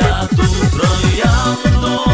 я ту троянду